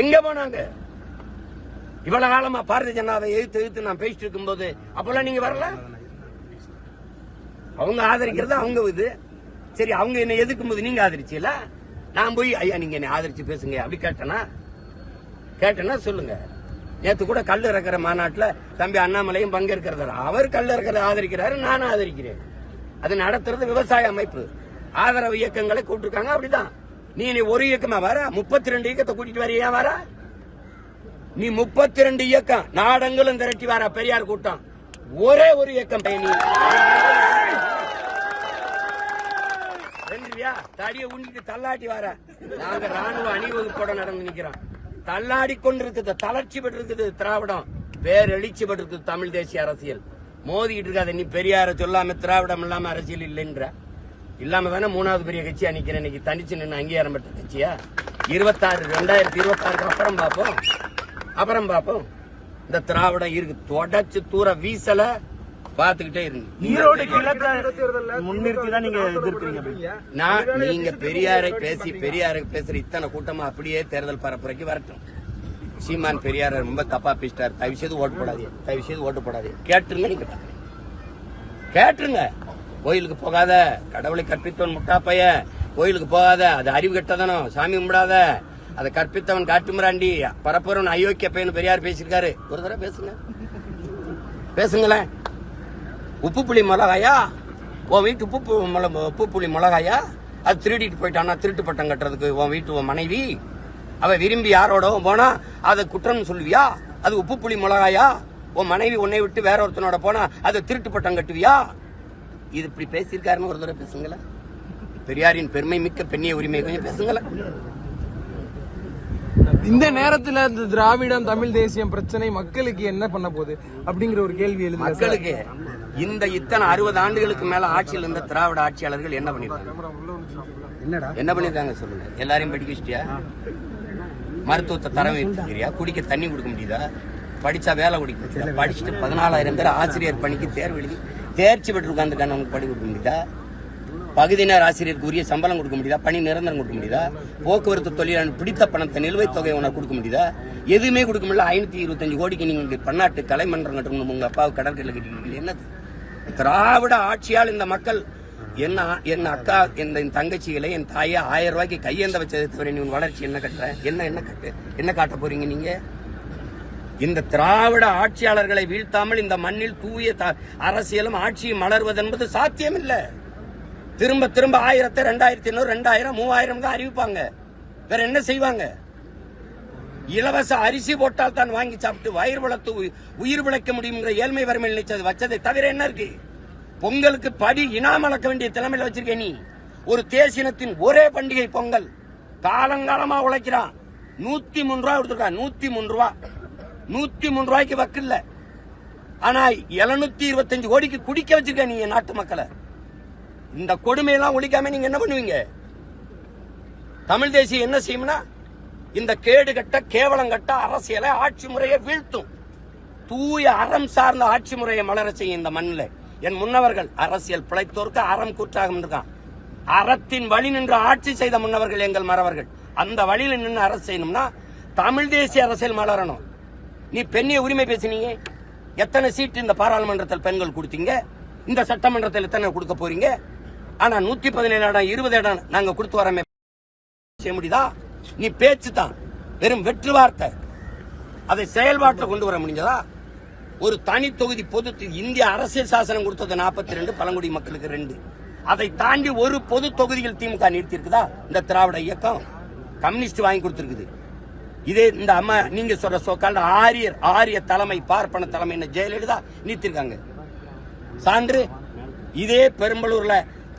எங்க போனாங்க? இவ்வளவு காலமா பாரதிய ஜனதாவை எதிர்த்து எதிர்த்து நான் பேசிட்டு இருக்கும்போது அப்பெல்லாம் நீங்க வரல? அவங்க ஆதரிக்கிறது அவங்க இது? சரி அவங்க என்ன எதிர்க்கும் போது நீங்க ஆதரிச்சீல நான் போய் ஐயா நீங்க என்ன ஆதரிச்சு பேசுங்க அப்படி கேட்டனா? கேட்டனா சொல்லுங்க. நேத்து கூட கல் இறக்குற மாநாட்டில் தம்பி அண்ணாமலையும் பங்கேற்கிறதாரு அவர் கல் இறக்கிறத ஆதரிக்கிறாரு நானும் ஆதரிக்கிறேன். அது நடத்துறது விவசாய அமைப்பு. ஆதரவு இயக்கங்களை கூப்பிட்டுருக்காங்க அப்படிதான். நீ நீ ஒரு இயக்கமா வர? முப்பத்தி ரெண்டு இயக்கத்தை கூட்டிட்டு வர வர? நீ முப்பத்தி ரெண்டு இயக்கம் நாடங்களும் திரட்டி வர பெரியார் கூட்டம். ஒரே ஒரு இயக்கம் பயணி தடிய உண்டிட்டு தள்ளாட்டி வர. நாங்க ராணுவ அணிவகுப்போட நடந்து நிக்கிறோம். தள்ளாடி கொண்டிருக்குது தளர்ச்சி பெற்றிருக்குது திராவிடம். பேரெளிச்சி பெற்றிருக்குது தமிழ் தேசிய அரசியல். மோதிக்கிட்டு இருக்காத நீ பெரியார சொல்லாம திராவிடம் இல்லாம அரசியல் இல்லைன்ற. இல்லாம தானே மூணாவது பெரிய கட்சியா நிக்கிறேன். இன்னைக்கு தனிச்சு நின்று அங்கீகாரம் பெற்ற கட்சியா? இருபத்தாறு ரெண்டாயிரத்தி இருபத்தாறுக்கு அப்புறம் பார்ப்போம். அப்புறம் பார்ப்போம். இந்த திராவிடம் இருக்கு தொடச்சு தூர வீசல பாத்துக்கிட்டே இருங்க ஈரோடு முன்னிறுத்தி நீங்க எதிர்க்கிறீங்க. நான் நீங்க பெரியாரை பேசி பெரியாரை பேசுற இத்தனை கூட்டமா அப்படியே தேர்தல் பரப்புரைக்கு வரட்டும். சீமான் பெரியார ரொம்ப தப்பா பேசிட்டார். தயவு செய்து ஓட்டு போடாதே தயவு செய்து ஓட்டு போடாதே கேட்டுருங்க நீங்க. கேட்டுருங்க. கோயிலுக்கு போகாத. கடவுளை கற்பித்தவன் முட்டாப்பைய கோயிலுக்கு போகாத. அது அறிவு கெட்டதனம் சாமி கும்பிடாத. அதை கற்பித்தவன் காட்டுமிராண்டி. பரப்புறவன் அயோக்கிய பையன் பெரியார் பேசியிருக்காரு. ஒரு தடவை பேசுங்க. பேசுங்களேன். உப்பு புளி மிளகாயா? உன் வீட்டு உப்பு உப்பு புளி மிளகாயா? அது திருடிட்டு போயிட்டானா திருட்டு பட்டம் கட்டுறதுக்கு உன் வீட்டு உன் மனைவி. அவ விரும்பி யாரோட போனா அதை குற்றம் சொல்லுவியா? அது உப்பு புளி மிளகாயா? உன் மனைவி உன்னை விட்டு வேற ஒருத்தனோட போனா அதை திருட்டு பட்டம் கட்டுவியா? இது இப்படி பேசியிருக்காருன்னு ஒரு தடவை பேசுங்களேன் பெரியாரின் பெருமை மிக்க பெண்ணிய உரிமை கொஞ்சம் பேசுங்களேன் இந்த நேரத்துல இந்த திராவிடம் தமிழ் தேசியம் பிரச்சனை மக்களுக்கு என்ன பண்ண போகுது அப்படிங்கிற ஒரு கேள்வி எழுதுங்க சார். மக்களுக்கு இந்த இத்தனை அறுபது ஆண்டுகளுக்கு மேல ஆட்சியில் இருந்த திராவிட ஆட்சியாளர்கள் என்ன பண்ணிருக்காங்க? என்ன பண்ணிருக்காங்க சொல்லுங்க? எல்லாரையும் படிக்க வச்சிட்டியா? மருத்துவத்தை தரம் வைத்திருக்கிறியா? குடிக்க தண்ணி கொடுக்க முடியுதா? படிச்சா வேலை கொடுக்க முடியுதா? படிச்சுட்டு பதினாலாயிரம் பேர் ஆசிரியர் பணிக்கு தேர்வு எழுதி தேர்ச்சி பெற்று உட்காந்துருக்காங்க அவனுக்கு படி கொடுக்க முடியுதா? பகுதி நேர ஆசிரியருக்கு உரிய சம்பளம் கொடுக்க முடியுதா? பணி நிரந்தரம் கொடுக்க முடியுதா? போக்குவரத்து தொழிலாளர் பிடித்த பணத்தை நிலுவைத் தொகை உனக்கு கொடுக்க முடியுதா? எதுவுமே கொடுக்க முடியல. ஐநூத்தி இருபத்தஞ்சு கோடிக்கு நீங்க பன்னாட்டு கலைமன்றம் கட்டணும் உங்க அப்பா கடற்கரையில் கட்டிருக்கீங்க என்னது? திராவிட ஆட்சியால் இந்த மக்கள் என்ன என் அக்கா என் என் தங்கச்சிகளை என் தாயை ஆயிரம் ரூபாய்க்கு கையேந்த வச்சதை தவிர நீ வளர்ச்சி என்ன கட்டுற? என்ன என்ன கட்டு? என்ன காட்ட போறீங்க நீங்க? இந்த திராவிட ஆட்சியாளர்களை வீழ்த்தாமல் இந்த மண்ணில் தூய த- அரசியலும் ஆட்சியும் மலர்வது என்பது சாத்தியம் திரும்ப திரும்ப ஆயிரத்தை ரெண்டாயிரத்தி ஐநூறு ரெண்டாயிரம் மூவாயிரம் தான் அறிவிப்பாங்க. வேற என்ன செய்வாங்க? இலவச அரிசி போட்டால் தான் வாங்கி சாப்பிட்டு வயிறு வளர்த்து உயிர் பிழைக்க முடியுங்கிற ஏழ்மை வறுமை நினைச்சது வச்சதை தவிர என்ன இருக்கு? பொங்கலுக்கு படி இனாம் அளக்க வேண்டிய தலைமையில வச்சிருக்க நீ. ஒரு தேசினத்தின் ஒரே பண்டிகை பொங்கல். காலங்காலமா உழைக்கிறான். நூத்தி மூணு ரூபா கொடுத்துருக்கான். நூத்தி மூணு ரூபா. நூத்தி மூணு ரூபாய்க்கு வக்கில்ல. ஆனா எழுநூத்தி இருபத்தஞ்சு கோடிக்கு குடிக்க வச்சிருக்க நீ நாட்டு மக்களை. இந்த கொடுமையெல்லாம் ஒழிக்காம நீங்க என்ன பண்ணுவீங்க? தமிழ் தேசியம் என்ன செய்யும்னா இந்த கேடு கட்ட கேவலம் கட்ட அரசியலை ஆட்சி முறையை வீழ்த்தும். தூய அறம் சார்ந்த ஆட்சி முறையை மலர செய்யும் இந்த மண்ணில். என் முன்னவர்கள் அரசியல் பிழைத்தோர்க்கு அறம் கூற்றாக இருக்கான் அறத்தின் வழி நின்று ஆட்சி செய்த முன்னவர்கள் எங்கள் மறவர்கள். அந்த வழியில் நின்று அரசு செய்யணும்னா தமிழ் தேசிய அரசியல் மலரணும். நீ பெண்ணிய உரிமை பேசுனீங்க. எத்தனை சீட்டு இந்த பாராளுமன்றத்தில் பெண்கள் கொடுத்தீங்க? இந்த சட்டமன்றத்தில் எத்தனை கொடுக்க போறீங்க? ஆனா நூத்தி பதினேழு இடம் இருபது இடம் நாங்க கொடுத்து வரமே. செய்ய முடியுதா? நீ பேச்சு தான் வெறும் வெற்று வார்த்தை. அதை செயல்பாட்டில் கொண்டு வர முடிஞ்சதா? ஒரு தனி தொகுதி பொது இந்திய அரசியல் சாசனம் கொடுத்தது 42 ரெண்டு பழங்குடி மக்களுக்கு ரெண்டு. அதை தாண்டி ஒரு பொது தொகுதியில் திமுக நிறுத்தி இருக்குதா இந்த திராவிட இயக்கம் கம்யூனிஸ்ட் வாங்கி கொடுத்திருக்குது. இதே இந்த அம்மா நீங்க சொல்ற சோக்கால் ஆரியர் ஆரிய தலைமை பார்ப்பன தலைமை ஜெயலலிதா நிறுத்திருக்காங்க சான்று இதே பெரும்பலூர்ல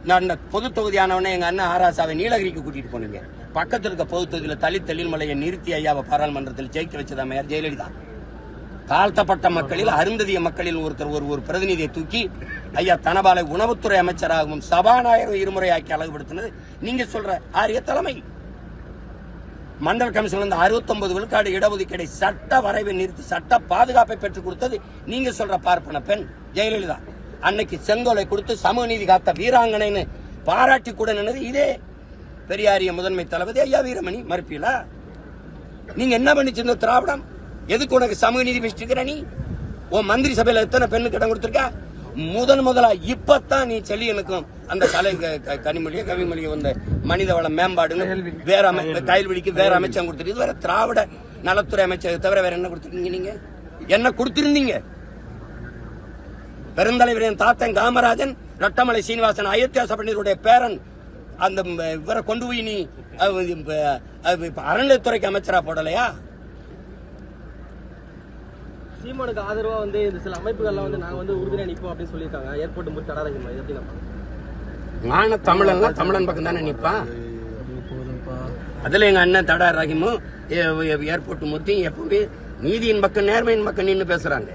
நான் பொது தொகுதியானவனே எங்க அண்ணன் ஆராசாவை நீலகிரிக்கு கூட்டிட்டு போனீங்க. பக்கத்தில் இருக்க பொது தொகுதியில தலித் தெளிமலையை நிறுத்தி ஐயாவை பாராளுமன்றத்தில் ஜெயிக்க வச்சதா மேயர் ஜெயலலிதா. தாழ்த்தப்பட்ட மக்களில் அருந்ததிய மக்களில் ஒருத்தர் ஒரு ஒரு பிரதிநிதியை தூக்கி ஐயா தனபாலை உணவுத்துறை அமைச்சராகவும் சபாநாயகர் இருமுறை ஆக்கி அழகுபடுத்தினது. நீங்க சொல்ற ஆரிய தலைமை. மண்டல் கமிஷன்ல இருந்து 69 விழுக்காடு இடஒதுக்கீடை சட்ட வரைவை நிறுத்தி சட்ட பாதுகாப்பை பெற்றுக் கொடுத்தது நீங்க சொல்ற பார்ப்பன பெண் ஜெயலலிதா. அன்னைக்கு செங்கோலை கொடுத்து சமூக நீதி காத்த வீராங்கனைன்னு பாராட்டி கூட நின்னது இதே பெரியாரிய முதன்மை தளபதி ஐயா வீரமணி மறுப்பீலா நீங்க என்ன பண்ணிச்சு இந்த திராவிடம்? எதுக்கு உனக்கு சமூக நீதி வச்சிருக்கிற நீ? உன் மந்திரி சபையில எத்தனை பெண்ணுக்கு இடம் கொடுத்துருக்க? முதன் முதலா இப்பத்தான் நீ செல்லியனுக்கும் அந்த கலை கனிமொழியோ கவிமொழியோ வந்த மனித வள மேம்பாடுன்னு வேற அமை கைல்வெளிக்கு வேற அமைச்சகம் கொடுத்துருக்கு வேற திராவிட நலத்துறை அமைச்சர் தவிர வேற என்ன கொடுத்துருக்கீங்க நீங்க? என்ன கொடுத்திருந்தீங்க? பெருந்தலைவர் என் தாத்தன் காமராஜன் ரட்டமலை சீனிவாசன் அயோத்தியாச பண்டிதருடைய பேரன் அந்த இவரை கொண்டு போய் நீ அறநிலையத்துறைக்கு அமைச்சரா போடலையா? சீமானுக்கு ஆதரவா வந்து இந்த சில அமைப்புகள்லாம் வந்து நாங்க வந்து உறுதுணை நிற்போம் அப்படின்னு சொல்லியிருக்காங்க. ஏர்போர்ட் தடாரகிமா இது எப்படி நம்ம? மான தமிழன்லாம் தமிழன் பக்கம் தானே நிப்பான் அதுல எங்க அண்ணன் தடா ஏ- ஏர்போர்ட் மூர்த்தியும் எப்பவுமே நீதியின் பக்கம் நேர்மையின் பக்கம் நின்னு பேசுறாங்க.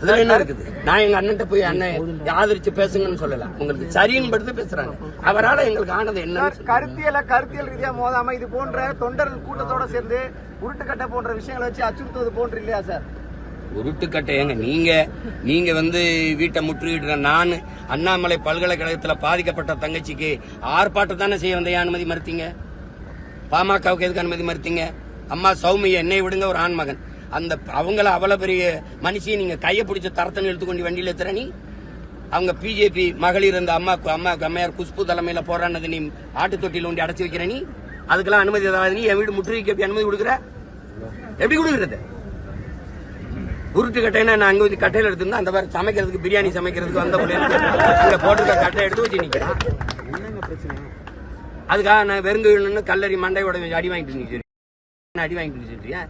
அதுல என்ன இருக்குது? நான் எங்க அண்ணன்ட்ட போய் அண்ணன் ஆதரிச்சு பேசுங்கன்னு சொல்லல. உங்களுக்கு சரின்னு படுத்து பேசுறாங்க. அவரால எங்களுக்கு ஆனது என்ன கருத்தியல கருத்தியல் ரீதியா மோதாம இது போன்ற தொண்டர்கள் கூட்டத்தோட சேர்ந்து உருட்டுக்கட்டை போன்ற விஷயங்களை வச்சு அச்சுறுத்துவது போன்று இல்லையா சார்? உருட்டுக்கட்டை ஏங்க நீங்க நீங்க வந்து வீட்டை முற்றுகிட்டு நான் அண்ணாமலை பல்கலைக்கழகத்துல பாதிக்கப்பட்ட தங்கச்சிக்கு ஆர்ப்பாட்டம் தானே செய்ய வந்த அனுமதி மறுத்தீங்க? பாமகவுக்கு எதுக்கு அனுமதி மறுத்தீங்க? அம்மா சௌமிய என்னை விடுங்க ஒரு ஆண்மகன். அந்த அவங்கள அவ்வளவு பெரிய மனுஷியை நீங்க கையை பிடிச்ச தரத்தனை எடுத்துக்கொண்டு வண்டியில ஏத்துற நீ? அவங்க பிஜேபி மகளிர் அந்த அம்மா அம்மா அம்மையார் குஷ்பு தலைமையில போராடினது நீ ஆட்டு தொட்டியில் ஒண்டி அடைச்சு வைக்கிற நீ? அதுக்கெல்லாம் அனுமதி தராத நீ? என் வீடு முற்றுகைக்கு எப்படி அனுமதி கொடுக்குற? எப்படி கொடுக்குறது? உருட்டு கட்டைன்னா நான் அங்க வந்து கட்டையில எடுத்திருந்தா அந்த மாதிரி சமைக்கிறதுக்கு பிரியாணி சமைக்கிறதுக்கு வந்த அங்க போட்டுருக்க கட்டை எடுத்து வச்சு நிக்கிறேன். அதுக்காக நான் வெறுங்கு கல்லறி மண்டையோட அடி வாங்கிட்டு நிக்கிறேன். அடி வாங்கிட்டு நிக்கிறியா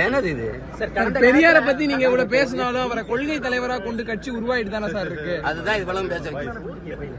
என்னது இது? பெரியார பத்தி நீங்க இவ்வளவு பேசினாலும் அவரை கொள்கை தலைவரா கொண்டு கட்சி உருவாயிட்டு தானே சார் இருக்கு? அதுதான் இது பேச